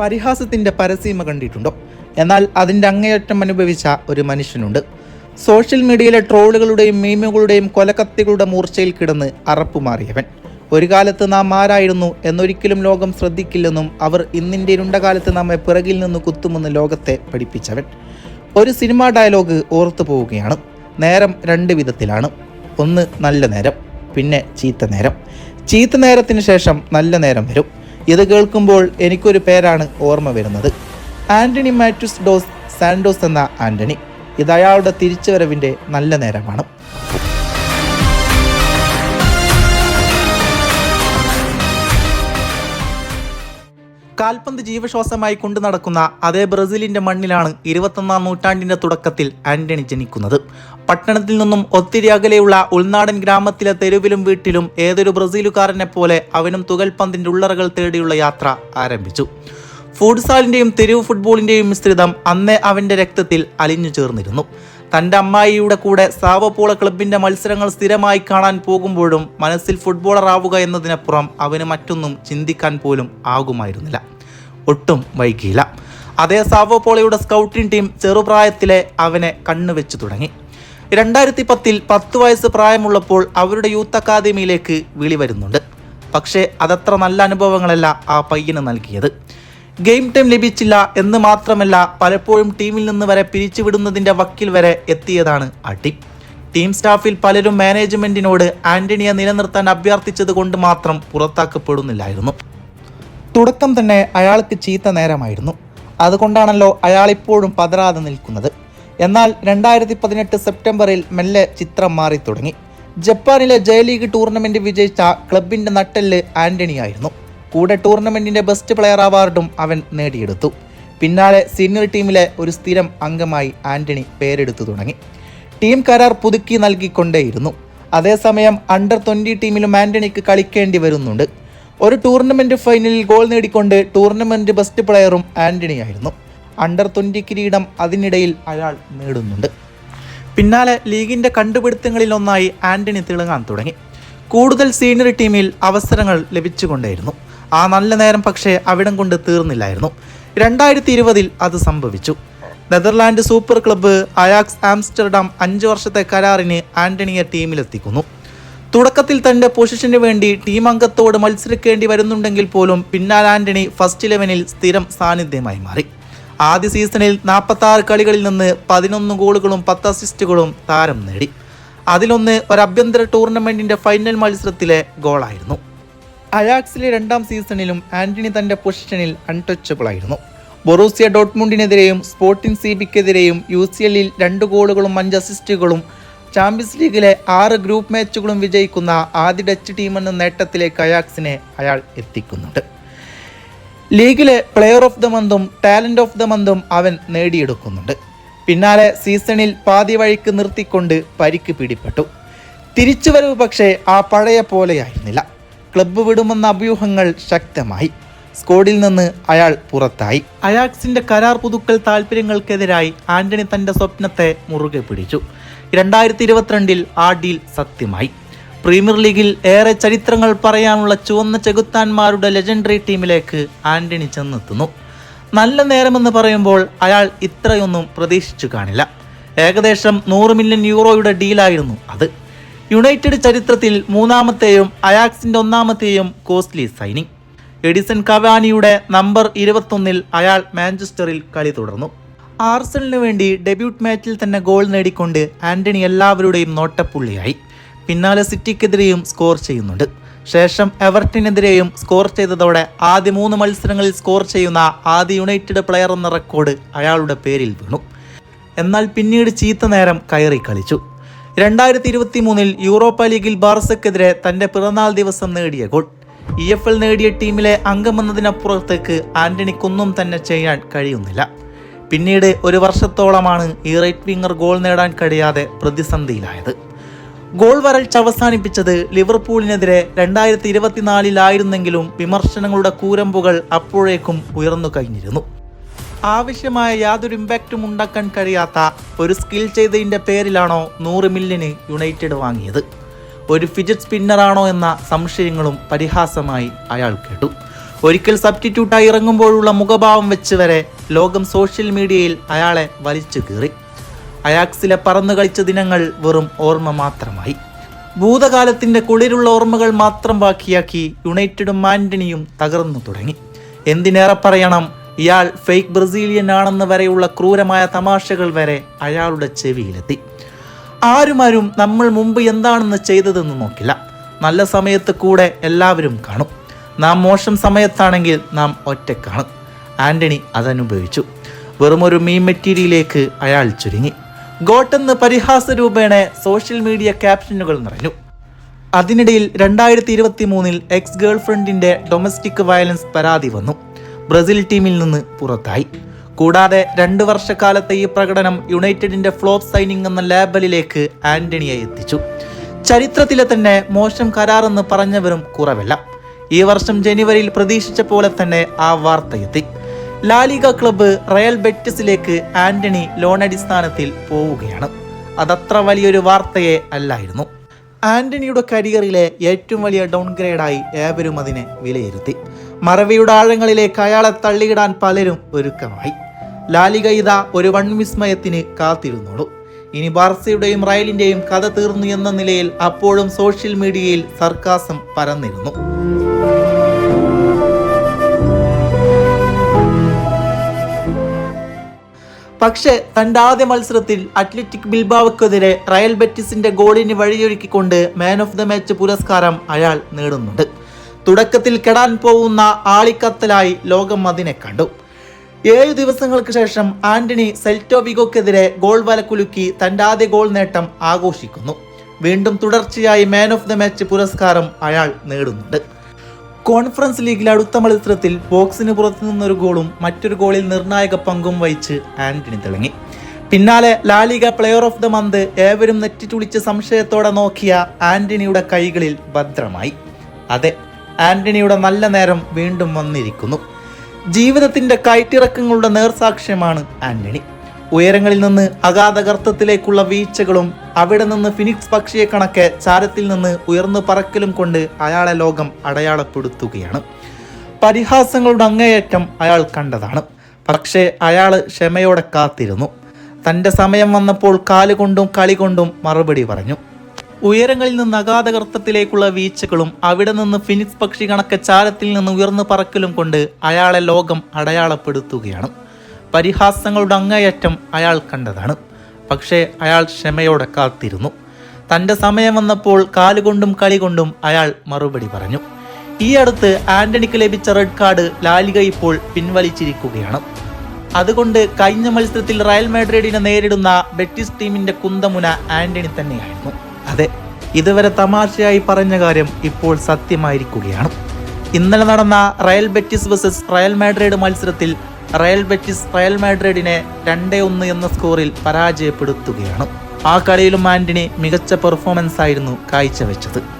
പരിഹാസത്തിന്റെ പരസീമ കണ്ടിട്ടുണ്ടോ? എന്നാൽ അതിന്റെ അങ്ങേയറ്റം അനുഭവിച്ച ഒരു മനുഷ്യനുണ്ട്. സോഷ്യൽ മീഡിയയിലെ ട്രോളുകളുടെയും മീമുകളുടെയും കൊലക്കത്തികളുടെ മൂർച്ചയിൽ കിടന്ന് അറപ്പുമാറിയവൻ. ഒരു കാലത്ത് നാം ആരായിരുന്നു എന്നൊരിക്കലും ലോകം ശ്രദ്ധിക്കില്ലെന്നും അവർ ഇന്നിന്റെ ഇരുണ്ടകാലത്ത് നമ്മെ പിറകിൽ നിന്ന് കുത്തുമെന്ന് ലോകത്തെ പഠിപ്പിച്ചവൻ. ഒരു സിനിമാ ഡയലോഗ് ഓർത്തു പോവുകയാണ്. നേരം രണ്ട് വിധത്തിലാണ്. ഒന്ന് നല്ല നേരം പിന്നെ ചീത്ത നേരം. ചീത്ത നേരത്തിന് ശേഷം നല്ല നേരം വരും. ഇത് കേൾക്കുമ്പോൾ എനിക്കൊരു പേരാണ് ഓർമ്മ വരുന്നത്. ആന്റണി മാറ്റ്യൂസ് ഡോസ് സാൻഡോസ് എന്ന ആന്റണി. ഇത് അയാളുടെ തിരിച്ചുവരവിന്റെ നല്ല നേരമാണ്. കാൽപന്ത് ജീവശ്വാസമായി കൊണ്ടു നടക്കുന്ന അതേ ബ്രസീലിന്റെ മണ്ണിലാണ് ഇരുപത്തൊന്നാം നൂറ്റാണ്ടിന്റെ തുടക്കത്തിൽ ആന്റണി ജനിക്കുന്നത്. പട്ടണത്തിൽ നിന്നും ഒത്തിരി അകലെയുള്ള ഉൾനാടൻ ഗ്രാമത്തിലെ തെരുവിലും വീട്ടിലും ഏതൊരു ബ്രസീലുകാരനെ പോലെ അവനും തുകൽപന്തിന്റെ ഉള്ളറകൾ തേടിയുള്ള യാത്ര ആരംഭിച്ചു. ഫുട്സാലിന്റെയും തെരുവ് ഫുട്ബോളിന്റെയും മിശ്രിതം അന്നേ അവന്റെ രക്തത്തിൽ അലിഞ്ഞു ചേർന്നിരുന്നു. തന്റെ അമ്മായിയുടെ കൂടെ സാവപ്പോള ക്ലബിന്റെ മത്സരങ്ങൾ സ്ഥിരമായി കാണാൻ പോകുമ്പോഴും മനസ്സിൽ ഫുട്ബോളർ ആവുക എന്നതിനപ്പുറം അവന് മറ്റൊന്നും ചിന്തിക്കാൻ പോലും ആകുമായിരുന്നില്ല. ഒട്ടും വൈകിയില്ല. അതേ സാവോപോളയുടെ സ്കൗട്ടിംഗ് ടീം ചെറുപ്രായത്തിലെ അവനെ കണ്ണുവെച്ചു തുടങ്ങി. രണ്ടായിരത്തി പത്തിൽ പത്ത് വയസ്സ് പ്രായമുള്ളപ്പോൾ അവരുടെ യൂത്ത് അക്കാദമിയിലേക്ക് വിളി വരുന്നുണ്ട്. പക്ഷേ അതത്ര നല്ല അനുഭവങ്ങളല്ല ആ പയ്യന് നൽകിയത്. ഗെയിം ടൈം ലഭിച്ചില്ല എന്ന് മാത്രമല്ല പലപ്പോഴും ടീമിൽ നിന്ന് വരെ പിരിച്ചുവിടുന്നതിന്റെ വക്കിൽ വരെ എത്തിയതാണ് അടി. ടീം സ്റ്റാഫിൽ പലരും മാനേജ്മെന്റിനോട് ആന്റണിയെ നിലനിർത്താൻ അഭ്യർത്ഥിച്ചത് കൊണ്ട് മാത്രം പുറത്താക്കപ്പെടുന്നില്ലായിരുന്നു. തുടക്കം തന്നെ അയാൾക്ക് ചീത്ത നേരമായിരുന്നു. അതുകൊണ്ടാണല്ലോ അയാൾ ഇപ്പോഴും പതറാതെ നിൽക്കുന്നത്. എന്നാൽ രണ്ടായിരത്തി പതിനെട്ട് സെപ്റ്റംബറിൽ മെല്ലെ ചിത്രം മാറി തുടങ്ങി ജപ്പാനിലെ ജയലീഗ് ടൂർണമെന്റ് വിജയിച്ച ക്ലബിന്റെ നട്ടെല്ല് ആന്റണിയായിരുന്നു. കൂടെ ടൂർണമെന്റിന്റെ ബെസ്റ്റ് പ്ലെയർ അവാർഡും അവൻ നേടിയെടുത്തു. പിന്നാലെ സീനിയർ ടീമിലെ ഒരു സ്ഥിരം അംഗമായി ആന്റണി പേരെടുത്തു തുടങ്ങി. ടീം കരാർ പുതുക്കി നൽകിക്കൊണ്ടേയിരുന്നു. അതേസമയം അണ്ടർ ട്വന്റി ടീമിലും ആന്റണിക്ക് കളിക്കേണ്ടി വരുന്നുണ്ട്. ഒരു ടൂർണമെന്റ് ഫൈനലിൽ ഗോൾ നേടിക്കൊണ്ട് ടൂർണമെന്റ് ബെസ്റ്റ് പ്ലെയറും ആന്റണിയായിരുന്നു. അണ്ടർ ട്വന്റി കിരീടം അതിനിടയിൽ അയാൾ നേടുന്നുണ്ട്. പിന്നാലെ ലീഗിന്റെ കണ്ടുപിടുത്തങ്ങളിലൊന്നായി ആന്റണി തിളങ്ങാൻ തുടങ്ങി. കൂടുതൽ സീനിയർ ടീമിൽ അവസരങ്ങൾ ലഭിച്ചുകൊണ്ടേയിരുന്നു. ആ നല്ല നേരം പക്ഷേ അവിടം കൊണ്ട് തീർന്നില്ലായിരുന്നു. രണ്ടായിരത്തി ഇരുപതിൽ അത് സംഭവിച്ചു. Netherland super club Ajax Amsterdam അഞ്ച് വർഷത്തെ കരാറിന് ആന്റണിയെ ടീമിലെത്തിക്കുന്നു. തുടക്കത്തിൽ തന്റെ പൊസിഷന് വേണ്ടി ടീം അംഗത്തോട് മത്സരിക്കേണ്ടി വരുന്നുണ്ടെങ്കിൽ പോലും പിന്നാലെ ആന്റണി ഫസ്റ്റ് ഇലവനിൽ സ്ഥിരം സാന്നിധ്യമായി മാറി. ആദ്യ സീസണിൽ നാൽപ്പത്തി ആറ് കളികളിൽ നിന്ന് പതിനൊന്ന് ഗോളുകളും പത്ത് അസിസ്റ്റുകളും താരം നേടി. അതിലൊന്ന് ഒരു അഭ്യന്തര ടൂർണമെന്റിന്റെ ഫൈനൽ മത്സരത്തിലെ ഗോളായിരുന്നു. അയാക്സിലെ രണ്ടാം സീസണിലും ആന്റണി തന്റെ പൊസിഷനിൽ അൺടച്ചബിൾ ആയിരുന്നു. ബൊറൂസിയ ഡോട്ട്മുണ്ടിനെതിരെയും സ്പോർട്ടിംഗ് സിബിക്കെതിരെയും യു സി എല്ലിൽ രണ്ട് ഗോളുകളും അഞ്ച് അസിസ്റ്റുകളും ചാമ്പ്യൻസ് ലീഗിലെ ആറ് ഗ്രൂപ്പ് മാച്ചുകളും വിജയിക്കുന്ന ആദ്യ ഡച്ച് ടീമെന്ന നേട്ടത്തിലേക്ക് അയാക്സിനെ അയാൾ എത്തിക്കുന്നുണ്ട്. ലീഗിലെ പ്ലെയർ ഓഫ് ദ മന്തും ടാലന്റ് ഓഫ് ദ മന്തും അവൻ നേടിയെടുക്കുന്നുണ്ട്. പിന്നാലെ സീസണിൽ പാതി വഴിക്ക് നിർത്തിക്കൊണ്ട് പരിക്ക് പിടിപ്പെട്ടു. തിരിച്ചുവരവ് പക്ഷേ ആ പഴയ പോലെയായിരുന്നില്ല. ക്ലബ്ബ് വിടുമെന്ന അഭ്യൂഹങ്ങൾ ശക്തമായി. സ്കോഡിൽ നിന്ന് അയാൾ പുറത്തായി. അയാക്സിന്റെ കരാർ പുതുക്കൽ താല്പര്യങ്ങൾക്കെതിരായി ആന്റണി തന്റെ സ്വപ്നത്തെ മുറുകെ പിടിച്ചു. രണ്ടായിരത്തി ഇരുപത്തിരണ്ടിൽ ആ ഡീൽ സത്യമായി. പ്രീമിയർ ലീഗിൽ ഏറെ ചരിത്രങ്ങൾ പറയാനുള്ള ചുവന്ന ചെകുത്താന്മാരുടെ ലെജൻഡറി ടീമിലേക്ക് ആന്റണി ചെന്നെത്തുന്നു. നല്ല നേരമെന്ന് പറയുമ്പോൾ അയാൾ ഇത്രയൊന്നും പ്രതീക്ഷിച്ചു കാണില്ല. ഏകദേശം നൂറ് മില്യൺ യൂറോയുടെ ഡീലായിരുന്നു അത്. യുണൈറ്റഡ് ചരിത്രത്തിൽ മൂന്നാമത്തെയും അയാക്സിന്റെ ഒന്നാമത്തെയും കോസ്റ്റ്ലി സൈനിങ്. എഡിസൺ കവാനിയുടെ നമ്പർ ഇരുപത്തൊന്നിൽ അയാൾ മാഞ്ചസ്റ്ററിൽ കളി തുടർന്നു. ആർസണലിന് വേണ്ടി ഡെബ്യൂട്ട് മാച്ചിൽ തന്നെ ഗോൾ നേടിക്കൊണ്ട് ആന്റണി എല്ലാവരുടെയും നോട്ടപ്പുള്ളിയായി. പിന്നാലെ സിറ്റിക്കെതിരെയും സ്കോർ ചെയ്യുന്നുണ്ട്. ശേഷം എവർട്ടിനെതിരെയും സ്കോർ ചെയ്തതോടെ ആദ്യ മൂന്ന് മത്സരങ്ങളിൽ സ്കോർ ചെയ്യുന്ന ആദ്യ യുണൈറ്റഡ് പ്ലെയർ എന്ന റെക്കോർഡ് അയാളുടെ പേരിൽ വീണു. എന്നാൽ പിന്നീട് ചീത്ത നേരം കയറി കളിച്ചു. രണ്ടായിരത്തി ഇരുപത്തി മൂന്നിൽ യൂറോപ്പ ലീഗിൽ ബാർസക്കെതിരെ തന്റെ പിറന്നാൾ ദിവസം നേടിയ ഗോൾ. ഇ എഫ് എൽ നേടിയ ടീമിലെ അംഗമെന്നതിനപ്പുറത്തേക്ക് ആന്റണിക്കൊന്നും തന്നെ ചെയ്യാൻ കഴിയുന്നില്ല. പിന്നീട് ഒരു വർഷത്തോളമാണ് ഈ റൈറ്റ് വിങ്ങർ ഗോൾ നേടാൻ കഴിയാതെ പ്രതിസന്ധിയിലായത്. ഗോൾ വരൾച്ച അവസാനിപ്പിച്ചത് ലിവർപൂളിനെതിരെ രണ്ടായിരത്തി ഇരുപത്തിനാലിലായിരുന്നെങ്കിലും വിമർശനങ്ങളുടെ കൂരമ്പുകൾ അപ്പോഴേക്കും ഉയർന്നു കഴിഞ്ഞിരുന്നു. ആവശ്യമായ യാതൊരു ഇമ്പാക്റ്റും ഉണ്ടാക്കാൻ കഴിയാത്ത ഒരു സ്കിൽ ചെയ്തതിന്റെ പേരിലാണോ നൂറ് മില്യന് യുണൈറ്റഡ് വാങ്ങിയത്? ഒരു ഫിജറ്റ് സ്പിന്നറാണോ എന്ന സംശയങ്ങളും പരിഹാസമായി അയാൾ കേട്ടു. ഒരിക്കൽ സബ്സ്റ്റിറ്റ്യൂട്ടായി ഇറങ്ങുമ്പോഴുള്ള മുഖഭാവം വെച്ച് വരെ ലോകം സോഷ്യൽ മീഡിയയിൽ അയാളെ വലിച്ചു കീറി. അയാക്സിലെ പറന്നു കളിച്ച ദിനങ്ങൾ വെറും ഓർമ്മ മാത്രമായി. ഭൂതകാലത്തിന്റെ കുളിരുള്ള ഓർമ്മകൾ മാത്രം ബാക്കിയാക്കി യുണൈറ്റഡും ആന്റണിയും തകർന്നു തുടങ്ങി. എന്തിനേറെ പറയണം? ഇയാൾ ഫേക്ക് ബ്രസീലിയൻ ആണെന്ന് വരെയുള്ള ക്രൂരമായ തമാശകൾ വരെ അയാളുടെ ചെവിയിലെത്തി. ആരുമാരും നമ്മൾ മുമ്പ് എന്താണെന്ന് ചെയ്തതെന്ന് നോക്കില്ല. നല്ല സമയത്ത് കൂടെ എല്ലാവരും കാണും. നാം മോശം സമയത്താണെങ്കിൽ നാം ഒറ്റക്കാണ്. ആന്റണി അതനുഭവിച്ചു. വെറുമൊരു മീൻ മെറ്റീരിയലിലേക്ക് അയാൾ ചുരുങ്ങി. ഗോട്ടെന്ന് പരിഹാസ രൂപേണ സോഷ്യൽ മീഡിയ ക്യാപ്ഷനുകൾ നിറഞ്ഞു. അതിനിടയിൽ രണ്ടായിരത്തി ഇരുപത്തി മൂന്നിൽ എക്സ് ഗേൾ ഫ്രണ്ടിന്റെ ഡൊമസ്റ്റിക് വയലൻസ് പരാതി വന്നു. ബ്രസീൽ ടീമിൽ നിന്ന് പുറത്തായി. കൂടാതെ രണ്ട് വർഷക്കാലത്തെ ഈ പ്രകടനം യുണൈറ്റഡിന്റെ ഫ്ലോപ്പ് സൈനിങ് എന്ന ലേബലിലേക്ക് ആന്റണിയെ എത്തിച്ചു. ചരിത്രത്തിലെ തന്നെ മോശം കരാറെന്ന് പറഞ്ഞവരും കുറവല്ല. ഈ വർഷം ജനുവരിയിൽ പ്രതീക്ഷിച്ച പോലെ തന്നെ ആ വാർത്തയെത്തി. ലാലിക ക്ലബ്ബ് റയൽ ബെറ്റിസിലേക്ക് ആന്റണി ലോൺ അടിസ്ഥാനത്തിൽ പോവുകയാണ്. അതത്ര വലിയൊരു വാർത്തയെ അല്ലായിരുന്നു. ആന്റണിയുടെ കരിയറിലെ ഏറ്റവും വലിയ ഡൗൺഗ്രേഡായി ഏവരും അതിനെ വിലയിരുത്തി. മറവിയുടെ ആഴങ്ങളിലേക്ക് അയാളെ തള്ളിയിടാൻ പലരും ഒരുക്കമായി. ലാലിക ഒരു വൺവിസ്മയത്തിന് കാത്തിരുന്നോളൂ. ഇനി ബാർസയുടെയും റയലിന്റെയും കഥ തീർന്നു എന്ന നിലയിൽ അപ്പോഴും സോഷ്യൽ മീഡിയയിൽ സർക്കാസം പരന്നിരുന്നു. പക്ഷേ തന്റെ ആദ്യ മത്സരത്തിൽ അത്ലറ്റിക് ബിൽബാവക്കെതിരെ റയൽ ബെറ്റിസിന്റെ ഗോളിന് വഴിയൊരുക്കിക്കൊണ്ട് മാൻ ഓഫ് ദ മാച്ച് പുരസ്കാരം അയാൾ നേടുന്നുണ്ട്. തുടക്കത്തിൽ കെടാൻ പോകുന്ന ആളിക്കത്തലായി ലോകം അതിനെ കണ്ടു. ഏഴു ദിവസങ്ങൾക്ക് ശേഷം ആന്റണി സെൽറ്റോവിഗോക്കെതിരെ ഗോൾ വലക്കുലുക്കി തന്റെ ആദ്യ ഗോൾ നേട്ടം ആഘോഷിക്കുന്നു. വീണ്ടും തുടർച്ചയായി മാൻ ഓഫ് ദ മാച്ച് പുരസ്കാരം അയാൾ നേടുന്നുണ്ട്. കോൺഫറൻസ് ലീഗിലെ അടുത്ത മത്സരത്തിൽ ബോക്സിന് പുറത്തു നിന്നൊരു ഗോളും മറ്റൊരു ഗോളിൽ നിർണായക പങ്കും വഹിച്ച് ആന്റണി തിളങ്ങി. പിന്നാലെ La Liga player of the month ഏവരും നെറ്റിച്ചുളിച്ച് സംശയത്തോടെ നോക്കിയ ആന്റണിയുടെ കൈകളിൽ ഭദ്രമായി. അതെ ആന്റണിയുടെ നല്ല നേരം വീണ്ടും വന്നിരിക്കുന്നു. ജീവിതത്തിന്റെ കയറ്റിറക്കങ്ങളുടെ നേർസാക്ഷ്യമാണ് ആന്റണി. ഉയരങ്ങളിൽ നിന്ന് അഗാധഗർത്തത്തിലേക്കുള്ള വീഴ്ചകളും അവിടെ നിന്ന് ഫിനിക്സ് പക്ഷിയെ കണക്കെ ചാരത്തിൽ നിന്ന് ഉയർന്നു പറക്കലും കൊണ്ട് അയാളെ ലോകം അടയാളപ്പെടുത്തുകയാണ്. പരിഹാസങ്ങളുടെ അങ്ങേയറ്റം അയാൾ കണ്ടതാണ്. പക്ഷേ അയാൾ ക്ഷമയോടെ കാത്തിരുന്നു. തന്റെ സമയം വന്നപ്പോൾ കാലുകൊണ്ടും കളി കൊണ്ടും മറുപടി പറഞ്ഞു. ഉയരങ്ങളിൽ നിന്ന് അഗാധകർത്തത്തിലേക്കുള്ള വീഴ്ചകളും അവിടെ നിന്ന് ഫിനിക്സ് പക്ഷി കണക്കെ ചാരത്തിൽ നിന്ന് ഉയർന്നു പറക്കലും കൊണ്ട് അയാളെ ലോകം അടയാളപ്പെടുത്തുകയാണ്. പരിഹാസങ്ങളുടെ അങ്ങേയറ്റം അയാൾ കണ്ടതാണ്. പക്ഷേ അയാൾ ക്ഷമയോടെ കാത്തിരുന്നു. തന്റെ സമയം വന്നപ്പോൾ കാലുകൊണ്ടും കളി കൊണ്ടും അയാൾ മറുപടി പറഞ്ഞു. ഈ അടുത്ത് ആന്റണിക്ക് ലഭിച്ച റെഡ് കാർഡ് ലാലിക ഇപ്പോൾ പിൻവലിച്ചിരിക്കുകയാണ്. അതുകൊണ്ട് കഴിഞ്ഞ മത്സരത്തിൽ റയൽ മാഡ്രിഡിനെ നേരിടുന്ന ബെറ്റിസ് ടീമിന്റെ കുന്തമുന ആന്റണി തന്നെയായിരുന്നു. അതെ ഇതുവരെ തമാശയായി പറഞ്ഞ കാര്യം ഇപ്പോൾ സത്യമായിരിക്കുകയാണ്. ഇന്നലെ നടന്ന Real Betis versus Real Madrid മത്സരത്തിൽ റയൽ ബെറ്റിസ് റയൽ മാഡ്രിഡിനെ രണ്ടേ ഒന്ന് എന്ന സ്കോറിൽ പരാജയപ്പെടുത്തുകയാണ്. ആ കളിയിലും ആന്റണി മികച്ച പെർഫോമൻസ് ആയിരുന്നു കാഴ്ചവെച്ചത്.